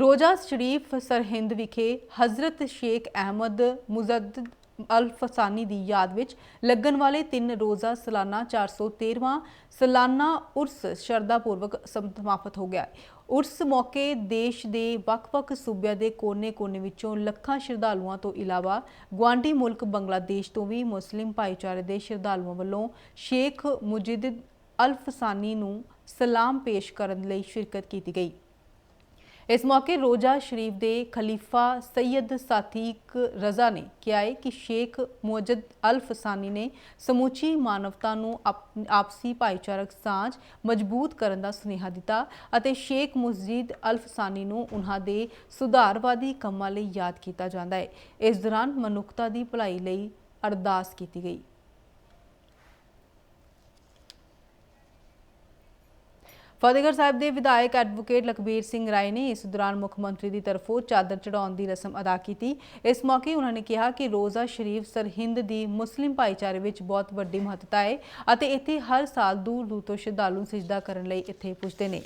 ਰੋਜ਼ਾ ਸ਼ਰੀਫ ਸਰਹਿੰਦ ਵਿਖੇ ਹਜ਼ਰਤ ਸ਼ੇਖ ਅਹਿਮਦ ਮੁਜ਼ੱਦਦ ਅਲ ਫਸਾਨੀ ਦੀ ਯਾਦ ਵਿੱਚ ਲੱਗਣ ਵਾਲੇ ਤਿੰਨ ਰੋਜ਼ਾ ਸਾਲਾਨਾ 413ਵਾਂ ਸਾਲਾਨਾ ਉਰਸ ਸ਼ਰਧਾਪੂਰਵਕ ਸਮਾਪਤ ਹੋ ਗਿਆ ਉਰਸ ਮੌਕੇ ਦੇਸ਼ ਦੇ ਵੱਖ-ਵੱਖ ਸੂਬਿਆਂ ਦੇ ਕੋਨੇ-ਕੋਨੇ ਵਿੱਚੋਂ ਲੱਖਾਂ ਸ਼ਰਧਾਲੂਆਂ ਤੋਂ ਇਲਾਵਾ ਗਵਾਂਢੀ ਮੁਲਕ ਬੰਗਲਾਦੇਸ਼ ਤੋਂ ਵੀ ਮੁਸਲਿਮ ਭਾਈਚਾਰੇ ਦੇ ਸ਼ਰਧਾਲੂਆਂ ਵੱਲੋਂ ਸ਼ੇਖ ਮੁਜਿਦਦ ਅਲਫਸਾਨੀ ਨੂੰ ਸਲਾਮ ਪੇਸ਼ ਕਰਨ ਲਈ ਸ਼ਿਰਕਤ ਕੀਤੀ ਗਈ। ਇਸ ਮੌਕੇ ਰੋਜ਼ਾ ਸ਼ਰੀਫ ਦੇ ਖਲੀਫਾ ਸੈਯਦ ਸਾਥੀਕ ਰਜ਼ਾ ਨੇ ਕਿਹਾ ਹੈ ਕਿ ਸ਼ੇਖ ਮੁਜਦ ਅਲ ਫਸਾਨੀ ਨੇ ਸਮੁੱਚੀ ਮਾਨਵਤਾ ਨੂੰ ਆਪਸੀ ਭਾਈਚਾਰਕ ਸਾਂਝ ਮਜ਼ਬੂਤ ਕਰਨ ਦਾ ਸੁਨੇਹਾ ਦਿੱਤਾ ਅਤੇ ਸ਼ੇਖ ਮੁਜੀਦ ਅਲ ਫਸਾਨੀ ਨੂੰ ਉਹਨਾਂ ਦੇ ਸੁਧਾਰਵਾਦੀ ਕੰਮਾਂ ਲਈ ਯਾਦ ਕੀਤਾ ਜਾਂਦਾ ਹੈ। ਇਸ ਦੌਰਾਨ ਮਨੁੱਖਤਾ ਦੀ ਭਲਾਈ ਲਈ ਅਰਦਾਸ ਕੀਤੀ ਗਈ। ਫਤਿਹਗੜ੍ਹ ਸਾਹਿਬ ਦੇ ਵਿਧਾਇਕ ਐਡਵੋਕੇਟ ਲਖਬੀਰ ਸਿੰਘ ਰਾਏ ਨੇ ਇਸ ਦੌਰਾਨ ਮੁੱਖ ਮੰਤਰੀ ਦੀ ਤਰਫੋਂ ਚਾਦਰ ਚੜਾਉਣ ਦੀ ਰਸਮ ਅਦਾ ਕੀਤੀ। ਇਸ ਮੌਕੇ ਉਨ੍ਹਾਂ ਨੇ ਕਿਹਾ ਕਿ ਰੋਜ਼ਾ ਸ਼ਰੀਫ ਸਰਹਿੰਦ ਦੀ ਮੁਸਲਿਮ ਭਾਈਚਾਰੇ ਵਿੱਚ ਬਹੁਤ ਵੱਡੀ ਮਹੱਤਤਾ ਹੈ ਅਤੇ ਇੱਥੇ ਹਰ ਸਾਲ ਦੂਰ ਦੂਰ ਤੋਂ ਸ਼ਰਧਾਲੂ ਸਜਦਾ ਕਰਨ ਲਈ ਇੱਥੇ ਪੁੱਜਦੇ ਨੇ।